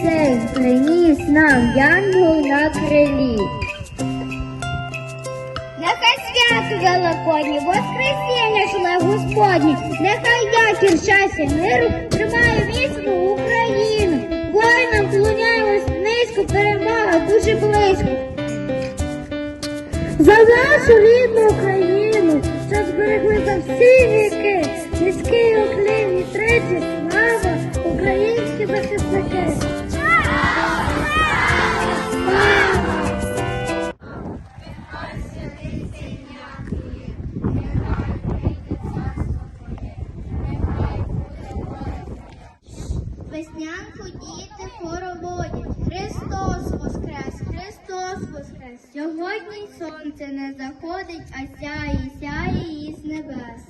пісень приніс нам янгол на крилі. Нехай свято Великодні, Воскресіння шле Господні, нехай якір щастя миру тримає міцно Україну. Воїнам вклоняємось низько, перемога дуже близько. За нашу рідну Україну, що зберегли за всі віки, низький уклін і тричі слава, українські захисники. Веснянку діти хороводять. Христос воскрес, Христос воскрес. Сьогодні сонце не заходить, а сяє, сяє із небес.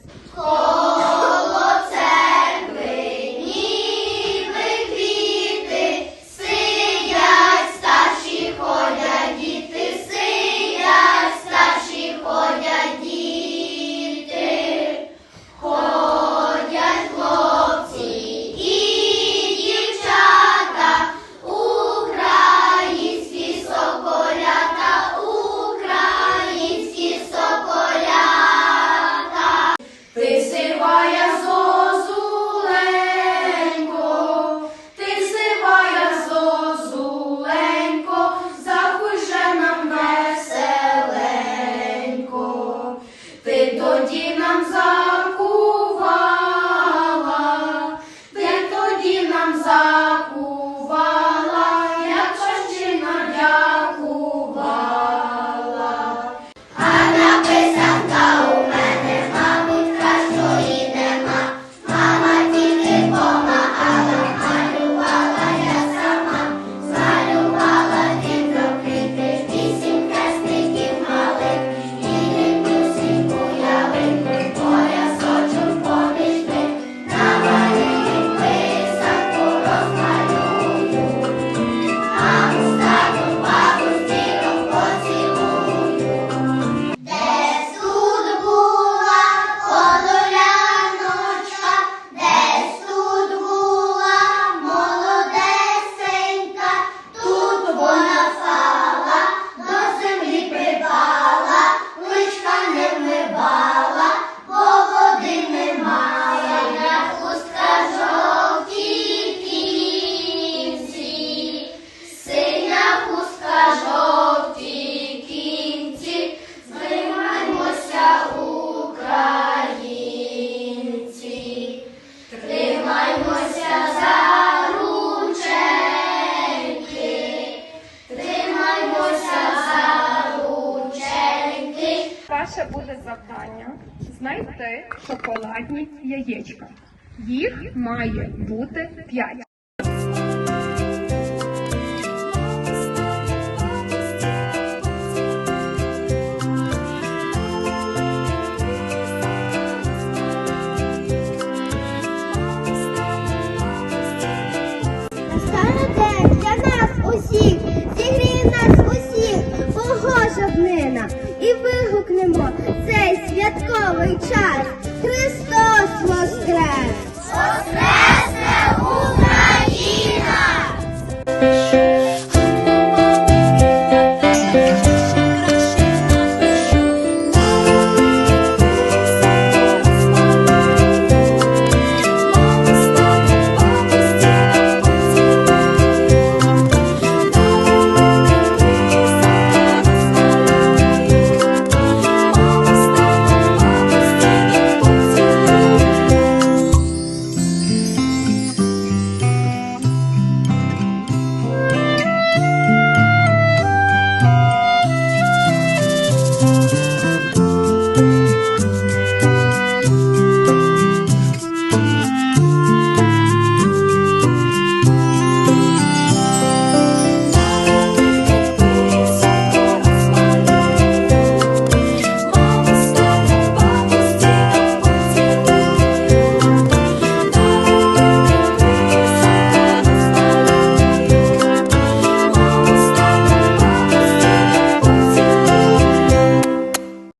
Знайти шоколадні яєчка. Їх має бути 5. Настане день для нас усіх, зігріє нас усіх, погожа днина, і вигукнемо святковий час. Христос Воскрес!